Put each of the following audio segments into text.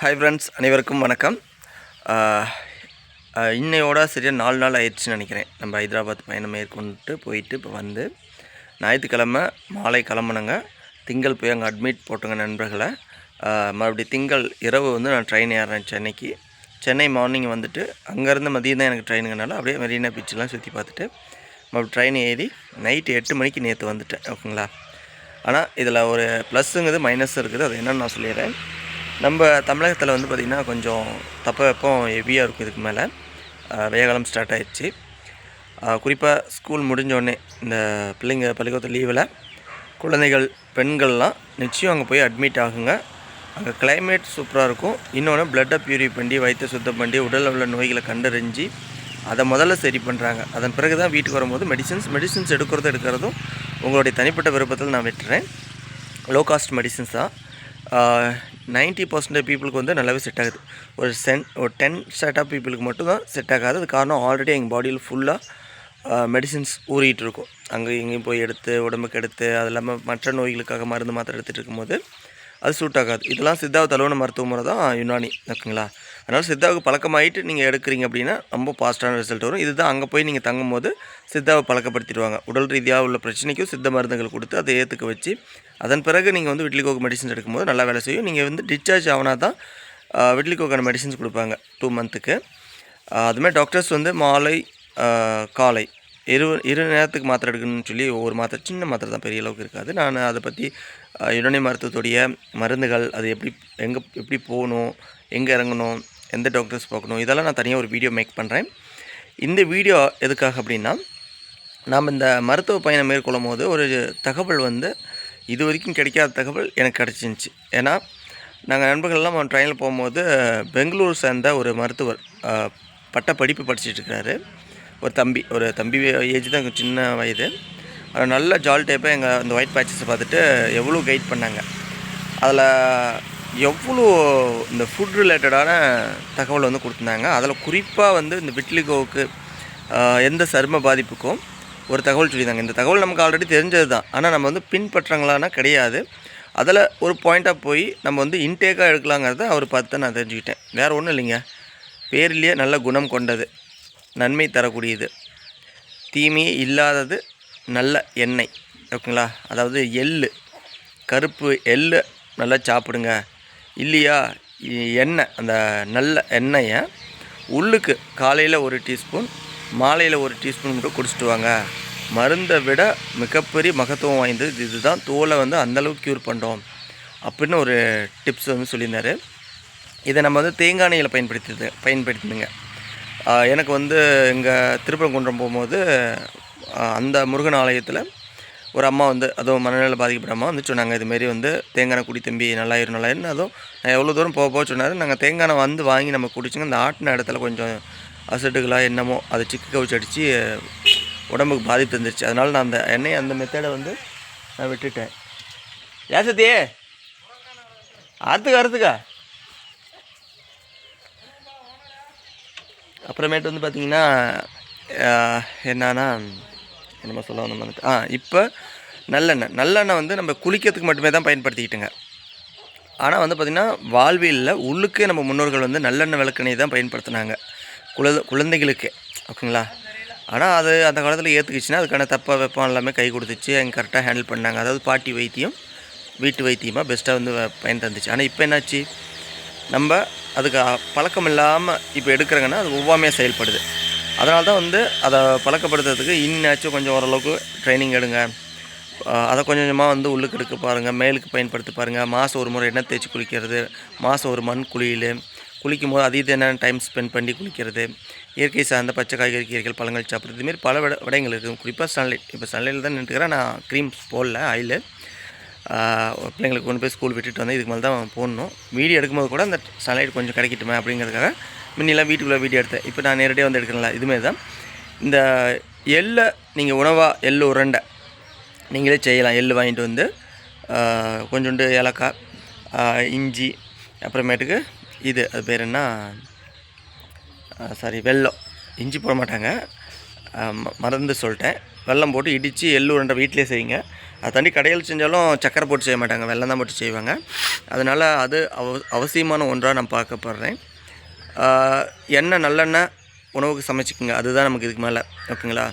Hi friends அனைவருக்கும் வணக்கம். இன்னையோட சரியாக நாலு நாள் ஆயிடுச்சுன்னு நினைக்கிறேன். நம்ம ஹைதராபாத் பயணம் மேற்கொண்டு போயிட்டு இப்போ வந்து ஞாயிற்றுக்கிழமை மாலை கிளம்புனங்க. திங்கள் போய் அங்கே அட்மிட் போட்டுங்க நண்பர்களை. மறுபடியும் திங்கள் இரவு வந்து நான் ட்ரெயின் ஏறேன் சென்னைக்கு. சென்னை மார்னிங் வந்துட்டு அங்கேருந்து மதியம் தான் எனக்கு ட்ரெயினுங்கனால அப்படியே மெரினா பீச்செலாம் சுற்றி பார்த்துட்டு மறுபடியும் ட்ரெயின் ஏறி நைட்டு எட்டு மணிக்கு நேற்று வந்துட்டேன். ஓகேங்களா? ஆனால் இதில் ஒரு ப்ளஸ்ஸுங்கிறது மைனஸ் இருக்குது. அது என்னென்னு நான் சொல்லிடுறேன். நம்ம தமிழகத்தில் வந்து பார்த்திங்கன்னா கொஞ்சம் தப்ப வெப்பம் ஹெவியாக இருக்கும் இதுக்கு மேலே. வேகாலம் ஸ்டார்ட் ஆகிடுச்சு குறிப்பாக ஸ்கூல் முடிஞ்சோடனே இந்த பிள்ளைங்க பள்ளிக்கூடத்து லீவில் குழந்தைகள் பெண்கள்லாம் நிச்சயம் அங்கே போய் அட்மிட் ஆகுங்க. அங்கே கிளைமேட் சூப்பராக இருக்கும். இன்னொன்று பிளட்டை பியூரி பண்ணி வயிற்றை சுத்தம் பண்ணி உடலில் உள்ள நோய்களை கண்டறிஞ்சு அதை முதல்ல சரி பண்ணுறாங்க அதன் பிறகு தான் வீட்டுக்கு வரும்போது மெடிசின்ஸ் மெடிசின்ஸ் எடுக்கிறதும் எடுக்கிறதும் உங்களுடைய தனிப்பட்ட விருப்பத்தில் நான் விட்டுறேன். லோ காஸ்ட் மெடிசன்ஸ் தான் நைன்ட்டி பர்சன்டேஜ் பீப்புளுக்கு வந்து நல்லாவே செட் ஆகுது. ஒரு சென் ஒரு டென் செட் ஆஃப் பீப்புளுக்கு மட்டும் தான் செட் ஆகாது. அது காரணம் ஆல்ரெடி எங்கள் பாடியில் ஃபுல்லாக மெடிசின்ஸ் ஊறிகிட்டு இருக்கும். அங்கே இங்கேயும் போய் எடுத்து உடம்புக்கு எடுத்து அது இல்லாமல் மற்ற நோய்களுக்காக மருந்து மாத்திரை எடுத்துகிட்டு இருக்கும்போது அது சூட் ஆகாது. இதெல்லாம் சித்தாவை தழுவன மருத்துவ முறை தான் யுனானி ஓகேங்களா? அதனால் சித்தாவுக்கு பழக்கமாயிட்டு நீங்கள் எடுக்கிறீங்க அப்படின்னா ரொம்ப பாசிட்டிவான ரிசல்ட் வரும். இதுதான் அங்கே போய் நீங்கள் தங்கும்போது சித்தாவை பழக்கப்படுத்திடுவாங்க. உடல் ரீதியாக உள்ள பிரச்சனைக்கும் சித்த மருந்துகள் கொடுத்து அதை ஏற்றுக்க வச்சு அதன் பிறகு நீங்கள் வந்து விட்லிகோக்கு மெடிசன்ஸ் எடுக்கும்போது நல்லா வேலை செய்யும். நீங்கள் வந்து டிஸ்சார்ஜ் ஆகினா தான் விட்லிகோக்கான மெடிசன்ஸ் கொடுப்பாங்க டூ மந்த்துக்கு அதுமாதிரி டாக்டர்ஸ் வந்து மாலை காலை இரு இரு நேரத்துக்கு மாத்திரை எடுக்கணும்னு சொல்லி ஒவ்வொரு மாத்திரை சின்ன மாத்திரை தான் பெரிய அளவுக்கு இருக்காது. நான் அதை பற்றி யுனானி மருத்துவத்துடைய மருந்துகள் அது எப்படி எங்கே எப்படி போகணும் எங்கே இறங்கணும் எந்த டாக்டர்ஸ் பார்க்கணும் இதெல்லாம் நான் தனியாக ஒரு வீடியோ மேக் பண்ணுறேன் இந்த வீடியோ எதுக்காக அப்படின்னா நாம் இந்த மருத்துவ பயணம் மேற்கொள்ளும் போது ஒரு தகவல் வந்து இது வரைக்கும் கிடைக்காத தகவல் எனக்கு கிடச்சிருந்துச்சி. ஏன்னா நாங்கள் நண்பர்கள்லாம் ட்ரெயினில் போகும்போது பெங்களூர் சேர்ந்த ஒரு மருத்துவர் பட்ட படிப்பு படிச்சுட்டு இருக்கிறாரு ஒரு தம்பி ஒரு தம்பி ஏஜ் தான் சின்ன வயது. அவர் நல்ல ஜால் டைப்பாக எங்கள் அந்த ஒயிட் பேட்சஸை பார்த்துட்டு எவ்வளோ கைட் பண்ணாங்க. அதில் எவ்வளோ இந்த ஃபுட் ரிலேட்டடான தகவல் வந்து கொடுத்துருந்தாங்க. அதில் குறிப்பாக வந்து இந்த விட்லிகோவுக்கு எந்த சரும பாதிப்புக்கும் ஒரு தகவல் சொல்லியிருந்தாங்க. இந்த தகவல் நமக்கு ஆல்ரெடி தெரிஞ்சது தான். ஆனால் நம்ம வந்து பின்பற்றங்களானா கிடையாது. அதில் ஒரு பாயிண்ட்டாக போய் நம்ம வந்து இன்டேக்காக எடுக்கலாங்கிறத அவர் பார்த்து தான் நான் தெரிஞ்சுக்கிட்டேன். வேறு ஒன்றும் இல்லைங்க. பேர்லேயே நல்ல குணம் கொண்டது. நன்மை தரக்கூடியது. தீமையே இல்லாதது நல்ல எண்ணெய். ஓகேங்களா? அதாவது எள் கருப்பு எள் நல்லா சாப்பிடுங்க. இல்லையா? எண்ணெய் அந்த நல்ல எண்ணெயை உள்ளுக்கு காலையில் ஒரு டீஸ்பூன் மாலையில் ஒரு டீஸ்பூன் மட்டும் குடிச்சிட்டு வாங்க. மருந்தை விட மிகப்பெரிய மகத்துவம் வாய்ந்தது இதுதான் தோலை வந்து அந்தளவுக்கு க்யூர் பண்ணுறோம் அப்படின்னு ஒரு டிப்ஸ் வந்து சொல்லியிருந்தாரு. இதை நம்ம வந்து தேங்காய் எண்ணெயில் பயன்படுத்தது பயன்படுத்தினுங்க எனக்கு வந்து இங்கே திருப்பரங்குன்றம் போகும்போது அந்த முருகன் ஆலயத்தில் ஒரு அம்மா வந்து அதுவும் மனநிலை பாதிக்கப்பட்ட அம்மா வந்து சொன்னாங்க இதுமாரி வந்து தேங்காய் குடி தம்பி நல்லாயிரும் நல்லாயிரும் அதுவும் நான் எவ்வளோ தூரம் போக போக சொன்னார் நாங்கள் தேங்காய் எண்ணெய் வந்து வாங்கி நம்ம குடிச்சுங்க அந்த ஆட்டின இடத்துல கொஞ்சம் அசட்டுகளாக என்னமோ அதை சிக்கு கவுச்சு அடித்து உடம்புக்கு பாதிப்பு தந்துருச்சு அதனால் நான் அந்த எண்ணெயை அந்த மெத்தடை வந்து நான் விட்டுட்டேன். ஏன் சத்தியே? ஆற்றுக்கா அறுத்துக்கா அப்புறமேட்டு வந்து பார்த்திங்கன்னா என்னன்னா என்னமோ சொல்ல வந்த மாதிரி ஆ இப்போ நல்லெண்ணெய். நல்லெண்ணெய் வந்து நம்ம குளிக்கிறதுக்கு மட்டுமே தான் பயன்படுத்திக்கிட்டுங்க. ஆனால் வந்து பார்த்திங்கன்னா வாழ்வியலில் உள்ளுக்கே நம்ம முன்னோர்கள் வந்து நல்லெண்ணெய் விளக்கெண்ணெய் தான் பயன்படுத்தினாங்க. குழந்த குழந்தைகளுக்கு. ஓகேங்களா? ஆனால் அது அந்த காலத்தில் ஏற்றுக்குச்சுன்னா அதுக்கான தப்ப வெப்பம் எல்லாமே கை கொடுத்துச்சு. அங்கே கரெக்டாக ஹேண்டில் பண்ணாங்க. அதாவது பாட்டி வைத்தியம் வீட்டு வைத்தியமாக பெஸ்ட்டாக வந்து பயன் தந்துச்சு. ஆனால் இப்போ என்னாச்சு? நம்ம அதுக்கு பழக்கம் இல்லாமல் இப்போ எடுக்கிறாங்கன்னா அது ஒவ்வாமையாக செயல்படுது. அதனால தான் வந்து அதை பழக்கப்படுத்துறதுக்கு இன்னாச்சும் கொஞ்சம் ஓரளவுக்கு ட்ரைனிங் எடுங்க. அதை கொஞ்சம் கொஞ்சமாக வந்து உள்ளுக்கு எடுக்க பாருங்கள் மேலுக்கு பயன்படுத்தி பாருங்கள் மாதம் ஒரு முறை எண்ணெய் தேய்ச்சி குளிக்கிறது மாதம் ஒரு மண் குளியல். குளிக்கும் போது அதீத என்ன டைம் ஸ்பெண்ட் பண்ணி குளிக்கிறது. இயற்கை சார்ந்த பச்சை காய்கறி கீரைகள் பழங்கள் சாப்பிட்றது. இதுமாரி பல விட விடயங்கள் இருக்குது குறிப்பாக சன்லைட் இப்போ சன்லைட்டில் தான் நின்றுக்கிறேன் நான் க்ரீம் போடல ஆயில் பிள்ளைங்களுக்கு கொண்டு போய் ஸ்கூல் விட்டுட்டு வந்து இதுக்கு மேலே தான் போடணும். வீடியோ எடுக்கும்போது கூட அந்த சன்லைட் கொஞ்சம் கிடைக்கட்டுமே அப்படிங்கிறதுக்காக முன்னெல்லாம் வீட்டுக்குள்ளே வீடியோ எடுத்தேன். இப்போ நான் நேரடியாக வந்து எடுக்கிறேன்ல இதுமாரி தான். இந்த எள்ளை நீங்கள் உணவாக எள் உருண்டை நீங்களே செய்யலாம். எள் வாங்கிட்டு வந்து கொஞ்சோண்டு ஏலக்காய் இஞ்சி அப்புறமேட்டுக்கு இது அது பேர் என்ன? சாரி வெள்ளம் இஞ்சி போட மாட்டாங்க. ம- மறந்து சொல்லிட்டேன். வெள்ளம் போட்டு இடித்து எள்ளு உருண்டை வீட்டிலே செய்யுங்க. அது தாண்டி கடையில் செஞ்சாலும் சக்கரை போட்டு செய்ய மாட்டாங்க. வெல்லம் தான் போட்டு செய்வாங்க. அதனால் அது அவ அவசியமான ஒன்றாக நான் பார்க்கப்படுறேன் எண்ணெய் நல்லெண்ணெய் உணவுக்கு சமைச்சிக்கோங்க. அதுதான் நமக்கு இதுக்கு மேலே. ஓகேங்களா?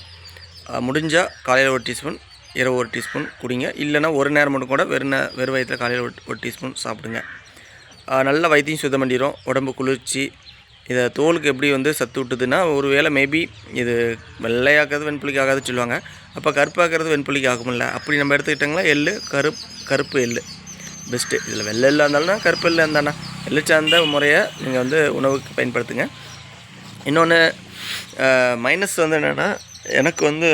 முடிஞ்சால் காலையில் ஒரு டீஸ்பூன் இரவு ஒரு டீஸ்பூன் குடிங்க. இல்லைன்னா ஒரு நேரம் மட்டும் கூட வெறும் வெறும் வயிற்றில் காலையில் ஒரு ஒரு டீஸ்பூன் சாப்பிடுங்க. நல்ல வயிற்றையும் சுத்தம் பண்ணிடும் உடம்பு குளிர்ச்சி இதை தோலுக்கு எப்படி வந்து சத்து விட்டுதுன்னா ஒரு வேளை மேபி இது வெள்ளையாக்கிறது வெண்புளிக்கு ஆகாதுன்னு சொல்லுவாங்க. அப்போ கருப்பாக்கிறது வெண்புளிக்கு ஆகும்ல அப்படி நம்ம எடுத்துக்கிட்டாங்களா? எள் கருப் கருப்பு எள்ளு. பெஸ்ட்டு இதில் வெள்ளை எல்லாம் இருந்தாலும் கருப்பு எல்லாம் இருந்தாண்ணா எள்ளு சார்ந்த முறையை நீங்கள் வந்து உணவுக்கு பயன்படுத்துங்க. இன்னொன்று மைனஸ் வந்து என்னென்னா எனக்கு வந்து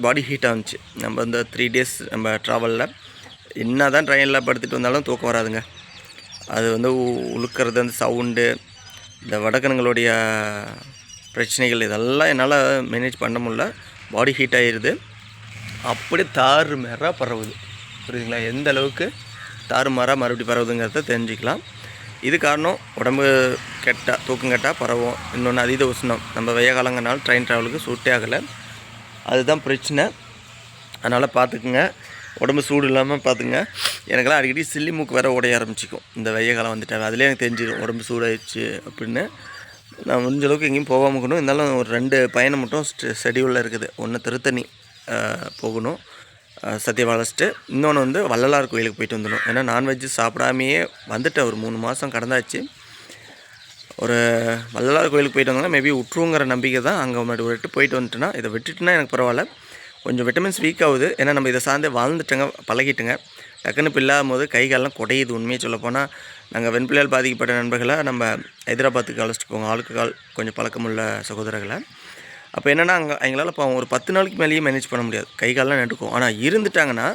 பாடி ஹீட் ஆகுச்சு நம்ம இந்த த்ரீ டேஸ் நம்ம ட்ராவலில் என்ன தான் ட்ரெயினில் படுத்துட்டு வந்தாலும் தூக்கம் வராதுங்க. அது வந்து உ- உழுக்கிறது அந்த சவுண்டு இந்த வடக்கனுங்களுடைய பிரச்சனைகள் இதெல்லாம் என்னால் மேனேஜ் பண்ண முடில பாடி ஹீட் ஆகிடுது அப்படி தாறு மாறாக பரவுது. புரியுதுங்களா? எந்த அளவுக்கு தாறுமாறாக மறுபடியும் பரவுதுங்கிறத தெரிஞ்சுக்கலாம். இது காரணம் உடம்பு கெட்டால் தூக்கம் கெட்டால் பரவும். இன்னொன்று அதீத உஷ்ணம். நம்ம வெய்ய காலங்கனால ட்ரெயின் ட்ராவலுக்கு சூட்டே ஆகலை. அதுதான் பிரச்சனை. அதனால் பார்த்துக்குங்க. உடம்பு சூடு இல்லாமல் பார்த்துங்க எனக்கெல்லாம் அடிக்கடி சில்லி மூக்கு வேறு உடைய ஆரம்பிச்சிக்கும். இந்த வெய்ய காலம் வந்துட்டாவே அதிலே எனக்கு தெரிஞ்சிடும் உடம்பு சூடாயிடுச்சு அப்படின்னு. நான் முடிஞ்ச அளவுக்கு எங்கேயும் போகாமல் இருக்கணும். இருந்தாலும் ஒரு ரெண்டு பயணம் மட்டும் ஷெடியூலில் இருக்குது. ஒன்று திருத்தணி போகணும். ஆஹ், வளர்ச்சிட்டு இன்னொன்று வந்து வள்ளலார் கோயிலுக்கு போயிட்டு வந்துடணும். ஏன்னா நான்வெஜ்ஜு சாப்பிடாமையே வந்துட்டேன். ஒரு மூணு மாதம் கடந்தாச்சு. ஒரு வள்ளலார் கோயிலுக்கு போயிட்டு வந்தாங்கன்னா மேபி உற்றுங்கிற நம்பிக்கை தான் அங்கே முன்னாடி விட்டு போயிட்டு வந்துட்டேன்னா இதை விட்டுட்டுனா எனக்கு பரவாயில்ல. கொஞ்சம் விட்டமின்ஸ் வீக் ஆகுது. ஏன்னா நம்ம இதை சார்ந்து வாழ்ந்துட்டங்க பழகிட்டுங்க. டக்குன்னு இப்போ இல்லாத போது கை காலெல்லாம் குடையுது. உண்மையை சொல்லப் போனால் நாங்கள் வெண்பிள்ளையால் பாதிக்கப்பட்ட நண்பர்களை நம்ம ஹைதராபாத்துக்கு அழைச்சிட்டு போவோம். ஆளுக்கு கால் கொஞ்சம் பழக்கமுள்ள சகோதரர்களை. அப்போ என்னென்னா அங்கே எங்களால் இப்போ ஒரு பத்து நாளைக்கு மேலேயே மேனேஜ் பண்ண முடியாது. கை காலெல்லாம் நடுக்கும். ஆனால் இருந்துட்டாங்கன்னா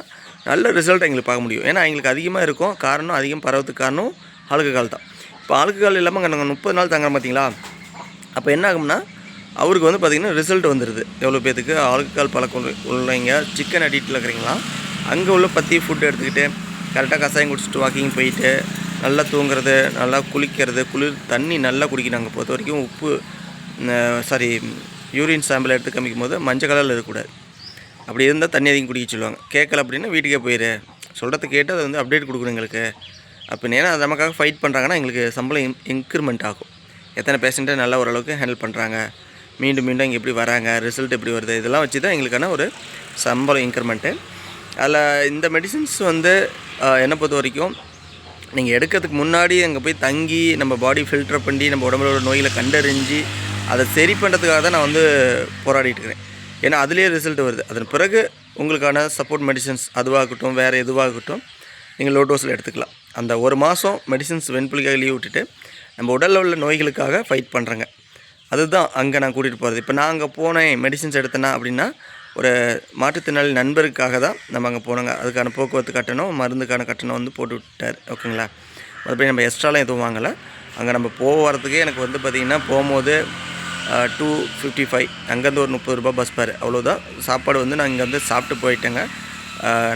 நல்ல ரிசல்ட் எங்களுக்கு பார்க்க முடியும். ஏன்னா எங்களுக்கு அதிகமாக இருக்கும். காரணம் அதிகம் பரவத்துக்கு காரணம் ஆளுக்கு கால் தான் இப்போ ஆளுக்கு கால் இல்லாமல் அங்கே நாங்கள் முப்பது நாள் தங்குறோம் பார்த்தீங்களா அப்போ என்ன ஆகும்னா அவருக்கு வந்து பார்த்திங்கன்னா ரிசல்ட் வந்துடுது எவ்வளோ பேத்துக்கு? ஆல்கஹால் பழக்கம் உள்ளவங்க சிக்கன் அடிட்டில் இருக்கிறீங்களா? அங்கே உள்ள பற்றி ஃபுட் எடுத்துக்கிட்டு கரெக்டாக கசாயம் குடிச்சிட்டு வாக்கிங் போயிட்டு நல்லா தூங்குறது நல்லா குளிக்கிறது குளிர் தண்ணி நல்லா குடிக்கணும் அங்கே பொறுத்த வரைக்கும். உப்பு சாரி யூரின் சாம்பிள் எடுத்து காமிக்கும் போது மஞ்சள் கலரில் இருக்கக்கூடாது. அப்படி இருந்தால் தண்ணி அதிகம் குடிக்க சொல்லுவாங்க. கேட்கல அப்படின்னா வீட்டுக்கே போயிடு சொல்கிறத கேட்டு அதை வந்து அப்டேட் கொடுக்கணும் எங்களுக்கு. அப்போ ஏன்னா அது நமக்காக ஃபைட் பண்ணுறாங்கன்னா எங்களுக்கு சம்பளம் இன்க்ரிமெண்ட் ஆகும். எத்தனை பேஷண்ட்டை நல்லா ஓரளவுக்கு ஹேண்டில் பண்ணுறாங்க மீண்டும் மீண்டும் இங்கே எப்படி வராங்க ரிசல்ட் எப்படி வருது இதெல்லாம் வச்சு தான் எங்களுக்கான ஒரு சம்பளம் இன்க்ரிமெண்ட்டு அதில் இந்த மெடிசின்ஸ் வந்து என்னை பொறுத்த வரைக்கும் நீங்கள் எடுக்கிறதுக்கு முன்னாடி அங்கே போய் தங்கி நம்ம பாடி ஃபில்டர் பண்ணி நம்ம உடம்புல உள்ள நோயில் கண்டறிஞ்சு அதை சரி பண்ணுறதுக்காக தான் நான் வந்து போராடிட்டு இருக்கிறேன். ஏன்னா அதுலேயே ரிசல்ட் வருது. அதன் பிறகு உங்களுக்கான சப்போர்ட் மெடிசன்ஸ் அதுவாகட்டும் வேறு எதுவாகட்டும் நீங்கள் லோ டோஸில் எடுத்துக்கலாம். அந்த ஒரு மாதம் மெடிசன்ஸ் வெண்புலிக்காக லீவ் விட்டுட்டு நம்ம உடலில் உள்ள நோய்களுக்காக ஃபைட் பண்ணுறேங்க அதுதான் அங்கே நான் கூட்டிகிட்டு போகிறது இப்போ நான் அங்கே போனேன் மெடிசின்ஸ் எடுத்தேனா அப்படின்னா ஒரு மாற்றுத்திறனாளி நண்பருக்காக தான் நம்ம அங்கே போனோங்க. அதுக்கான போக்குவரத்து கட்டணம் மருந்துக்கான கட்டணம் வந்து போட்டு விட்டார். ஓகேங்களா மறுபடியும் நம்ம எக்ஸ்ட்ராலாம் எதுவும் வாங்கலை. அங்கே நம்ம போக வரதுக்கே எனக்கு வந்து பார்த்திங்கன்னா போகும்போது டூ ஃபிஃப்டி ஃபைவ் அங்கேருந்து ஒரு முப்பது ரூபாய் பஸ் பாரு. அவ்வளோதான் சாப்பாடு வந்து நான் இங்கே வந்து சாப்பிட்டு போயிட்டேங்க.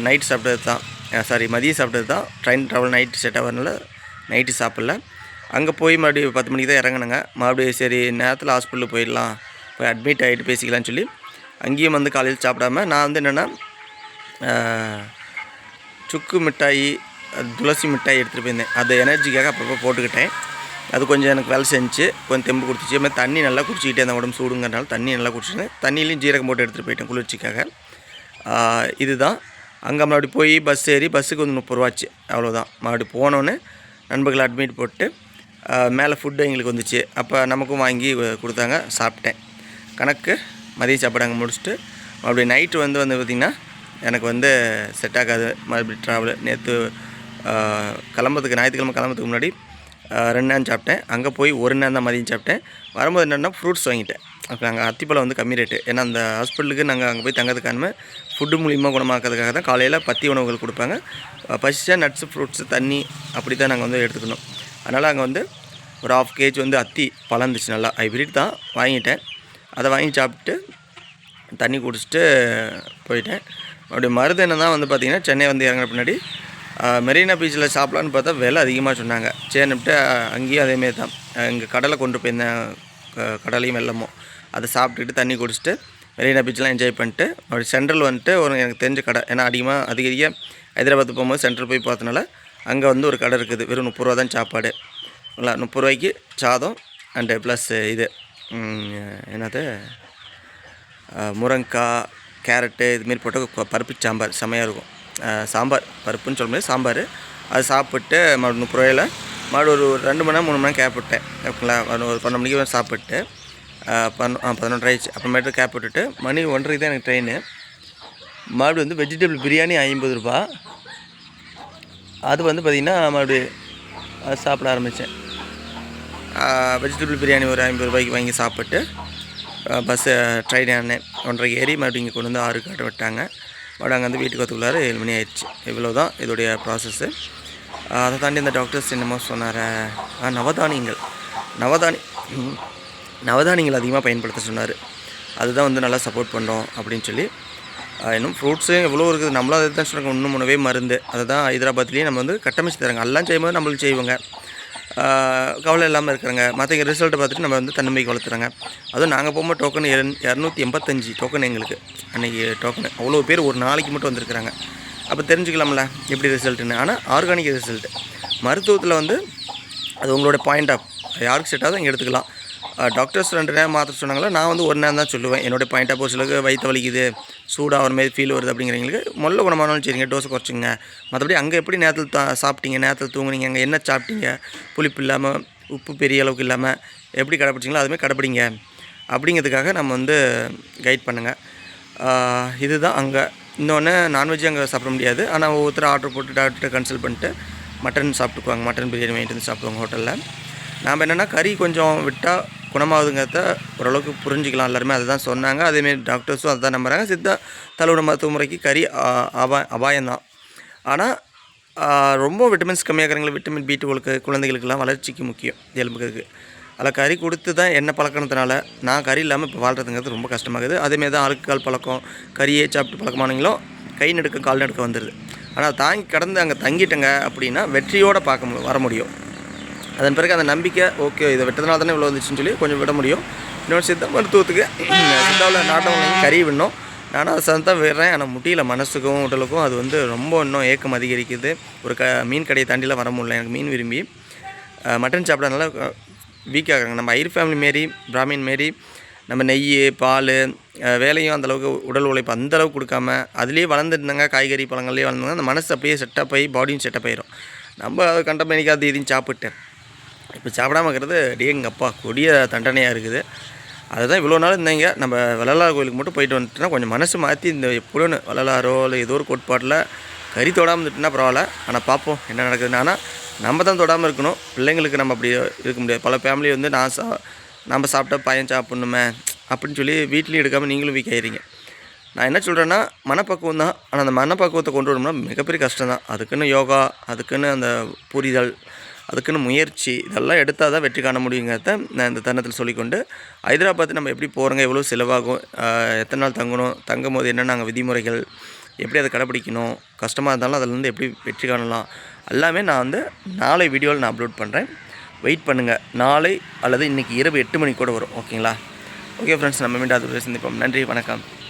நைட் சாப்பிட்டது தான் சாரி மதியம் சாப்பிட்டது தான் ட்ரெயின் ட்ராவல் நைட் செட் ஆகிறதுனால நைட்டு சாப்பிட்ல. அங்கே போய் மறுபடியும் பத்து மணிக்கு தான் இறங்குனேங்க. மறுபடியும் சரி நேரத்தில் ஹாஸ்பிட்டலுக்கு போயிடலாம். போய் அட்மிட் ஆகிட்டு பேசிக்கலாம்னு சொல்லி அங்கேயும் வந்து காலையில் சாப்பிடாம நான் வந்து என்னென்னா சுக்கு மிட்டாய் துளசி மிட்டாய் எடுத்துகிட்டு போயிருந்தேன். அதை எனர்ஜிக்காக அப்பப்போ போட்டுக்கிட்டேன். அது கொஞ்சம் எனக்கு வேலை செஞ்சு கொஞ்சம் தெம்பு கொடுத்துச்சு. மாதிரி தண்ணி நல்லா குடிச்சிக்கிட்டே அந்த உடம்பு சூடுங்கிறனால தண்ணி நல்லா குடிச்சிட்டேன் தண்ணியிலையும் ஜீரகம் போட்டு எடுத்துகிட்டு போயிட்டேன் குளிர்ச்சிக்காக. இதுதான். அங்கே மறுபடி போய் பஸ் ஏறி பஸ்ஸுக்கு வந்து முப்பது ரூபாச்சு அவ்வளோதான் மறுபடி போனோன்னே நண்பர்களை அட்மிட் போட்டு மேலே ஃபுட்டு எங்களுக்கு வந்துச்சு. அப்போ நமக்கும் வாங்கி கொடுத்தாங்க. சாப்பிட்டேன். கணக்கு மதிய சாப்பாடு அங்கே முடிச்சுட்டு மறுபடியும் நைட்டு வந்து வந்து பார்த்திங்கன்னா எனக்கு வந்து செட் ஆகாது. மறுபடியும் ட்ராவல் நேற்று கிளம்புறதுக்கு ஞாயிற்றுக்கிழமை கிளம்புறதுக்கு முன்னாடி ரெண்டு நேரம் சாப்பிட்டேன். அங்கே போய் ஒரு நேரம் தான் மதியம் சாப்பிட்டேன். வரும்போது என்னென்னா ஃப்ரூட்ஸ் வாங்கிட்டேன். அப்போ நாங்கள் அத்திப்பழம் வந்து கம்மி ரேட்டு ஏன்னா அந்த ஹாஸ்பிட்டலுக்கு நாங்கள் அங்கே போய் தங்கிறதுக்கான ஃபுட்டு மூலியமாக குணமாக்கிறதுக்காக தான் காலையில் பத்தி உணவுகள் கொடுப்பாங்க. பசிச்சா நட்ஸு ஃப்ரூட்ஸு தண்ணி அப்படி தான் நாங்கள் வந்து எடுத்துக்கணும். அதனால் அங்கே வந்து ஒரு ஆஃப் கேஜ் வந்து அத்தி பழந்துச்சு நல்லா. ஹைப்ரிட் தான் வாங்கிட்டேன். அதை வாங்கி சாப்பிட்டு தண்ணி குடிச்சிட்டு போயிட்டேன். அப்படி மருதனை தான் வந்து பார்த்திங்கன்னா சென்னை வந்து இறங்குற பின்னாடி மெரினா பீச்சில் சாப்பிட்லான்னு பார்த்தா விலை அதிகமாக சொன்னாங்க. சரின்னுட்டு அங்கேயும் அதேமாரி தான். இங்கே கடலை கொண்டு போயிருந்தேன். க- கடலையும் வெள்ளமும் அதை சாப்பிட்டுட்டு தண்ணி குடிச்சிட்டு மெரினா பீச்செலாம் என்ஜாய் பண்ணிட்டு அப்படி சென்ட்ரல் வந்துட்டு ஒரு எனக்கு தெரிஞ்ச கடை. ஏன்னா அதிகமாக அதிக அதிக ஹைதராபாத் போகும்போது சென்ட்ரல் போய் பார்த்தனால அங்கே வந்து ஒரு கடை இருக்குது. வெறும் முப்பது ரூபா தான் சாப்பாடு. இல்லை முப்பது ரூபாய்க்கு சாதம் அண்டு ப்ளஸ் இது என்னது? முருங்கக்காய் கேரட்டு இதுமாரி போட்டு பருப்பு சாம்பார். செமையாக இருக்கும். சாம்பார் பருப்புன்னு சொல்ல முடியாது சாம்பார். அது சாப்பிட்டு மறுபடியும் முப்பது ரூபாயில் மறுபடியும் ஒரு ரெண்டு மணி நேரம் மூணு மணி நேரம் கேப் விட்டேன். ஓகேங்களா? ஒரு பன்னெண்டு மணிக்கு மேல சாப்பிட்டு அஹ், பன்ன ஆயிடுச்சு. அப்புறமேட்டு கேப் விட்டுட்டு மணி ஒன்றரைக்கு தான் எனக்கு ட்ரெயின் மறுபடியும் வந்து வெஜிடபிள் பிரியாணி ஐம்பது ரூபா அது வந்து பார்த்திங்கன்னா மறுபடியும் அது சாப்பிட ஆரம்பித்தேன் வெஜிடபிள் பிரியாணி ஒரு ஐம்பது ரூபாய்க்கு வாங்கி சாப்பிட்டு பஸ்ஸு ட்ரெயின் ஆனேன் ஒன்றரைக்கு ஏறி மறுபடியும் இங்கே கொண்டு வந்து ஆறு காட்ட விட்டாங்க. மறுபடியும் அங்கே வந்து வீட்டுக்கு வரத்துக்குள்ளார ஏழு மணி ஆயிடுச்சு. இவ்வளோ தான் இதோடைய ப்ராசஸ்ஸு அதை தாண்டி இந்த டாக்டர்ஸ் என்னமோ சொன்னார் நவதானியங்கள். நவதானி நவதானியங்கள் அதிகமாக பயன்படுத்த சொன்னார். அதுதான் வந்து நல்லா சப்போர்ட் பண்ணுறோம் அப்படின்னு சொல்லி இன்னும் ஃப்ரூட்ஸும் எவ்வளோ இருக்குது? நம்மளும் அதை தான் சொல்கிறாங்க இன்னும் உணவே மருந்து. அதை தான் ஹைதராபாத்லேயே நம்ம வந்து கட்டமைச்சு தராங்க. எல்லாம் செய்யும்போது நம்மளுக்கு செய்வாங்க. கவலை இல்லாமல் இருக்கிறாங்க. மற்றவங்க ரிசல்ட்டை பார்த்துட்டு நம்ம வந்து தன்னம்பிக்கை வளர்த்துறாங்க. அதுவும் நாங்கள் போகும்போது டோக்கன் இரநூத்தி எண்பத்தஞ்சு டோக்கன் எங்களுக்கு. அன்றைக்கி டோக்கன் அவ்வளோ பேர் ஒரு நாளைக்கு மட்டும் வந்திருக்கிறாங்க. அப்போ தெரிஞ்சுக்கலாம்ல எப்படி ரிசல்ட்டுன்னு ஆனால் ஆர்கானிக் ரிசல்ட்டு மருத்துவத்தில் வந்து அது உங்களோட பாயிண்ட் ஆஃப் யாருக்கு செட் ஆகுதோ இங்கே எடுத்துக்கலாம். டாக்டர்ஸ் ரெண்டு நேரம் மாத்திர சொன்னாங்களா? நான் வந்து ஒரு நேரம் தான் சொல்லுவேன். என்னோட பாயிண்ட் ஆஃப் ஒரு சிலருக்கு வயிற்று வலிக்குது சூடாக ஒரு மாதிரி ஃபீல் வருது அப்படிங்கிறவங்களுக்கு முதல்ல குணமானாலும் சரிங்க டோஸை குறைச்சிங்க மற்றபடி அங்கே எப்படி நேரத்தில் தா சாப்பிட்டீங்க நேரத்தில் தூங்குனீங்க அங்கே என்ன சாப்பிட்டீங்க புளிப்பு இல்லாமல் உப்பு பெரிய அளவுக்கு இல்லாமல் எப்படி கடைப்பிடிச்சிங்களோ அதுமாதிரி கடைப்பிடிங்க. அப்படிங்கிறதுக்காக நம்ம வந்து கைட் பண்ணுங்கள் இதுதான் அங்கே. இன்னொன்று நான்வெஜ் அங்கே சாப்பிட முடியாது. ஆனால் ஒவ்வொருத்தர் ஆர்டர் போட்டு டாக்டர்கிட்ட கன்சல்ட் பண்ணிட்டு மட்டன் சாப்பிட்டுக்குவாங்க. மட்டன் பிரியாணி வாங்கிட்டு வந்து சாப்பிடுவாங்க ஹோட்டலில் நாம் என்னென்னா கறி கொஞ்சம் விட்டால் குணமாகுதுங்கிறத ஓரளவுக்கு புரிஞ்சிக்கலாம் எல்லாருமே அதை தான் சொன்னாங்க. அதேமாரி டாக்டர்ஸும் அதை தான் நம்புகிறாங்க சித்தா தலோட மருத்துவ முறைக்கு கறி ஆ- அபா அபாயம்தான். ஆனால் ரொம்ப விட்டமின்ஸ் கம்மியாக இருக்கிறவங்களுக்கு விட்டமின் பி டுவெலுக்கு குழந்தைகளுக்கெல்லாம் வளர்ச்சிக்கு முக்கியம் எலும்புக்கு அதில் கறி கொடுத்து தான் என்ன பழக்கணத்தினால நான் கறி இல்லாமல் இப்போ வாழ்கிறதுங்கிறது ரொம்ப கஷ்டமாகுது. அதேமாரி தான் ஆளுக்கால் பழக்கம் கறியே சாப்பிட்டு பழக்கமானவங்களும் கை நடுக்க கால் நடுக்க வந்துடுது ஆனால் தாங்கி கடந்து அங்கே தங்கிட்டங்க அப்படின்னா வெற்றியோடு பார்க்க முடியும் வர முடியும். அதன் பிறகு அந்த நம்பிக்கை ஓகே இதை விட்டதுனால தானே இவ்வளோ வந்துச்சுன்னு சொல்லி கொஞ்சம் விட முடியும். இன்னொரு சித்த மருத்துவத்துக்கு சித்தாவில் நாட்டவங்களையும் கறி விடணும். நானும் அதை சந்தான் விடுறேன். ஆனால் முடியல மனசுக்கும் உடலுக்கும் அது வந்து ரொம்ப இன்னும் ஏக்கம் அதிகரிக்குது. ஒரு க மீன் கடையை தாண்டிலாம் வர முடியல. எனக்கு மீன் விரும்பி. மட்டன் சாப்பிட்றதுனால வீக் ஆகிறாங்க நம்ம ஐர் ஃபேமிலி மாரி பிராமின் மாரி நம்ம நெய் பால் வேலையும் அந்தளவுக்கு உடல் உழைப்பு அந்த அளவுக்கு கொடுக்காம அதுலேயே வளர்ந்துருந்தாங்க காய்கறி பழங்கள்லேயே வளர்ந்தாங்க அந்த மனசு அப்படியே செட்டப் ஆகி பாடியும் செட்டப் ஆயிரும். நம்ம அதை கண்டபடி அது இதையும் சாப்பிட்டு. இப்போ சாப்பிடாம இருக்கிறது அப்படியே எங்கள் அப்பா கொடிய தண்டனையாக இருக்குது. அதுதான் இவ்வளோ நாள் இருந்தீங்க. நம்ம வள்ளலார் கோயிலுக்கு மட்டும் போயிட்டு வந்துட்டுனா கொஞ்சம் மனசு மாற்றி இந்த எப்படின்னு வள்ளலாரோ இல்லை ஏதோ ஒரு கோட்பாட்டில் கறி தொடாமல் இருந்துட்டுனா பரவாயில்ல. ஆனால் பார்ப்போம் என்ன நடக்குதுன்னா. ஆனால் நம்ம தான் தொடாமல் இருக்கணும். பிள்ளைங்களுக்கு நம்ம அப்படி இருக்க முடியாது. பல ஃபேமிலி வந்து நான் சா நம்ம சாப்பிட்டா பையன் சாப்பிட்ணுமே அப்படின்னு சொல்லி வீட்லேயும் எடுக்காமல் நீங்களும் வீக் ஆயிடுறீங்க நான் என்ன சொல்கிறேன்னா மனப்பக்குவம் தான். ஆனால் அந்த மனப்பக்குவத்தை கொண்டு வரணும்னா மிகப்பெரிய கஷ்டம் தான். அதுக்குன்னு யோகா அதுக்குன்னு அந்த புரிதல் அதுக்குன்னு முயற்சி இதெல்லாம் எடுத்தால் தான் வெற்றி காண முடியுங்கிறத நான் இந்த தருணத்தில் சொல்லிக்கொண்டு ஹைதராபாத் நம்ம எப்படி போகிறோங்க எவ்வளோ செலவாகும் எத்தனை நாள் தங்கணும் தங்கும் போது என்னென்ன நாங்கள் விதிமுறைகள் எப்படி அதை கடைப்பிடிக்கணும் கஷ்டமாக இருந்தாலும் அதிலேருந்து எப்படி வெற்றி காணலாம் எல்லாமே நான் வந்து நாளை வீடியோவில் நான் அப்லோட் பண்ணுறேன் வெயிட் பண்ணுங்கள் நாளை அல்லது இன்றைக்கி இரவு எட்டு மணிக்கு கூட வரும். ஓகேங்களா ஓகே ஃப்ரெண்ட்ஸ் நம்ம மீண்டும் அது சந்திப்போம். நன்றி வணக்கம்.